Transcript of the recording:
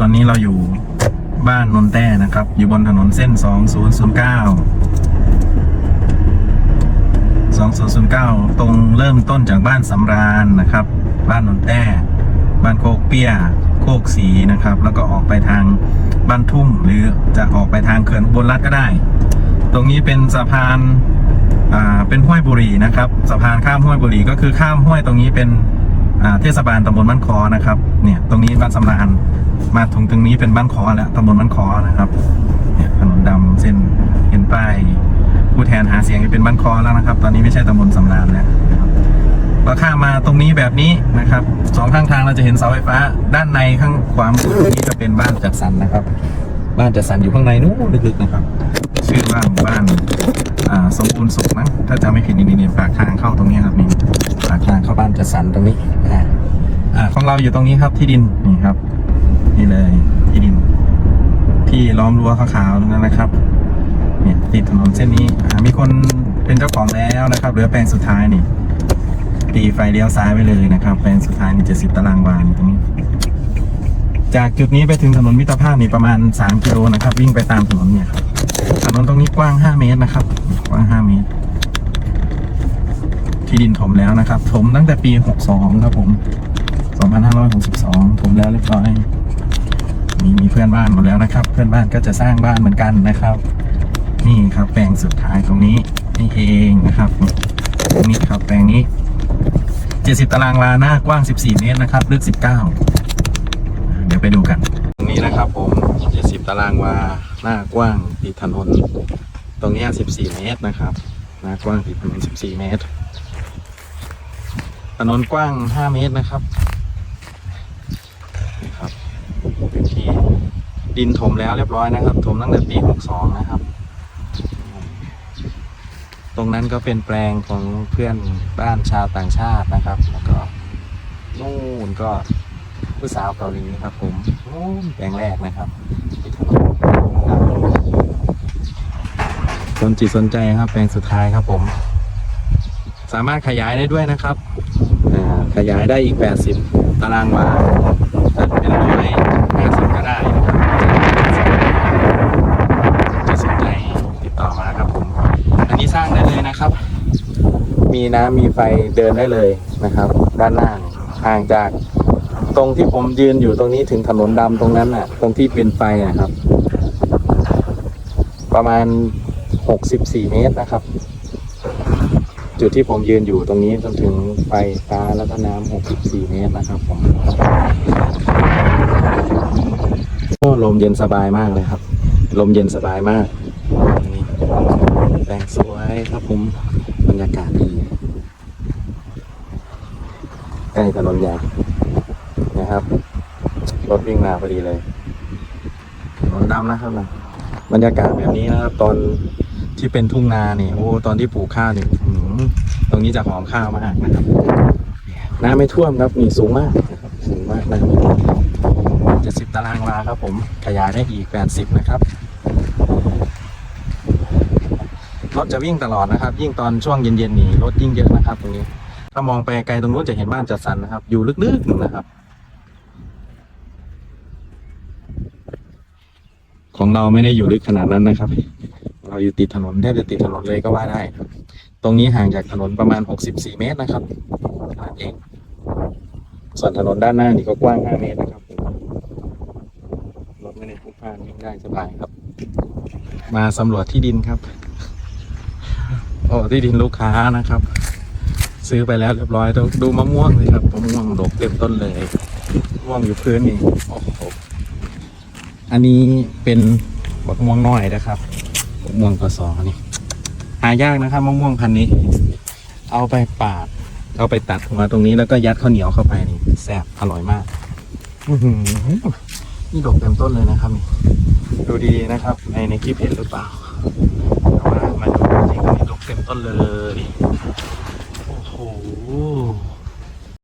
ตอนนี้เราอยู่บ้านนนแต้นะครับ อยู่บนถนนเส้น 2009 2009 ตรงเริ่มต้นจากบ้านสำราญนะครับ บ้านนนแต้ บ้านโคกเปี้ย โคกสีนะครับ แล้วก็ออกไปทางบ้านทุ่มหรือจะออกไปทางเขื่อนอุบลรัฐก็ได้ ตรงนี้เป็นสะพานเป็นห้วยบุรีนะครับสะพานข้ามห้วยบุรีก็คือข้ามห้วยตรงนี้เป็นเทศบาลตำบลบ้านคอนะครับเนี่ยตรงนี้บ้านสำราญ มาถึงตรงนี้เป็นบ้านคอแล้วตำบลบ้านคอนะครับเนี่ยถนนดำเส้นเห็นป้ายผู้แทนหาเสียงเป็นบ้านคอแล้วนะครับ ตอนนี้ไม่ใช่ตำบลสำราญแล้วนะครับเราข้ามาตรงนี้แบบนี้นะครับสองข้างทางเราจะเห็นเสาไฟฟ้า ด้านในข้างขวามือตรงนี้จะเป็นบ้านจัดสรรนะครับ บ้านจัดสรรอยู่ข้างในนู้นลึกๆนะครับ ชื่อว่าบ้านสมบูรณ์สุขมั้งถ้าจำไม่ผิดนี่นี่ปากทางเข้าตรงนี้ครับนี่ปากทางเข้าบ้านจัดสรรตรงนี้อ่าของเราอยู่ตรงนี้ครับที่ดินนี่ครับ นี่เลยที่ดิน ที่ล้อมรั้วขาวๆตรงนั้นนะครับ เนี่ยติดถนนเส้นนี้มีคนเป็นเจ้าของแล้วนะครับเหลือแปลงสุดท้ายนี่ ตีไฟเลี้ยวซ้ายไปเลยนะครับ แปลงสุดท้ายนี่เจ็ดสิบตารางวาตรงนี้ จากจุดนี้ไปถึงถนนมิตรภาพนี่ประมาณ3กิโลนะครับ วิ่งไปตามถนนเนี่ยครับถนนตรงนี้กว้าง5เมตรนะครับ กว้าง5เมตร ที่ดินถมแล้วนะครับ ถมตั้งแต่ปี62ครับผม2562ถมแล้วเรียบร้อย มีมีเพื่อนบ้านหมดแล้วนะครับ เพื่อนบ้านก็จะสร้างบ้านเหมือนกันนะครับ นี่ครับแปลงสุดท้ายตรงนี้นี่เองนะครับตรงนี้ครับแปลงนี้ 70 ตารางวาหน้ากว้าง 14 เมตรนะครับลึก 19 เดี๋ยวไปดูกันตรงนี้นะครับผม 70 ตารางวาหน้ากว้างติดถนนตรงนี้ 14 เมตรนะครับหน้ากว้างติดถนน 14 เมตรถนนกว้าง 5 เมตรนะครับนี่ครับพื้นที่ ดินถมแล้วเรียบร้อยนะครับ ถมตั้งแต่ปี 62 นะครับ ตรงนั้นก็เป็นแปลงของเพื่อนบ้านชาวต่างชาตินะครับ แล้วก็นู่นก็ผู้สาวเกาหลีครับ ผมแปลงแรกนะครับที่ถนนสนจิตสนใจครับ แปลงสุดท้ายครับผม สามารถขยายได้ด้วยนะครับขยายได้อีก 80 ตารางวาถ้าเป็นร้อยห้าสิบก็ได้นะครับจะสนใจติดต่อมาครับผม อันนี้สร้างได้เลยนะครับ มีน้ำมีไฟเดินได้เลยนะครับ ด้านล่างห่างจากตรงที่ผมยืนอยู่ตรงนี้ถึงถนนดำตรงนั้นน่ะ ตรงที่เป็นไฟนะครับ ประมาณ 64 เมตรนะครับ จุดที่ผมยืนอยู่ตรงนี้จนถึงไฟฟ้าแล้วก็น้ำ64 เมตรนะครับผมโอ้ลมเย็นสบายมากเลยครับ ลมเย็นสบายมากแปลงสวยครับผมบรรยากาศดี ใกล้ถนนใหญ่นะครับ รถวิ่งมาพอดีเลยถนนดำนะครับนะบรรยากาศแบบนี้นะครับ ตอนที่เป็นทุ่งนาเนี่ยโอ้ตอนที่ปลูกข้าวเนี่ยตรงนี้จะหอมข้าวมากนะครับน้ำไม่ท่วมครับนี่สูงมากนะครับสูงมากน้ำไม่ท่วมเจ็ดสิบตารางวาครับ ผมขยายได้อีกแปดสิบนะครับรถจะวิ่งตลอดนะครับ ยิ่งตอนช่วงเย็นๆนี่รถยิ่งเยอะนะครับตรงนี้ ถ้ามองไปไกลตรงนู้นจะเห็นบ้านจัดสรรนะครับ อยู่ลึกๆนะครับ ของเราไม่ได้อยู่ลึกขนาดนั้นนะครับ เราอยู่ติดถนนแทบจะติดถนนเลยก็ว่าได้ครับตรงนี้ห่างจากถนนประมาณ 64 เมตรนะครับขนาดเองส่วนถนนด้านหน้านี่ก็กว้าง 5 เมตรนะครับรถไม่ได้พลุกพล่านวิ่งได้สบายครับ มาสำรวจที่ดินครับ โอ้ที่ดินลูกค้านะครับ ซื้อไปแล้วเรียบร้อยต้องดูมะม่วงเลยครับมะม่วงดกเต็มต้นเลยม่วงอยู่พื้นนี่โอ้โหอันนี้เป็นมะม่วงน้อยนะครับมะม่วงกสอนี่หายากนะครับมะม่วงพันนี้ เอาไปปาด เอาไปตัดมาตรงนี้แล้วก็ยัดข้าวเหนียวเข้าไปนี่แซ่บอร่อยมากนี่ดกเต็มต้นเลยนะครับ ดูดีๆนะครับ ในในคลิปเห็นหรือเปล่าแต่ว่ามาดูจริงๆนี่ดกเต็มต้นเลย ห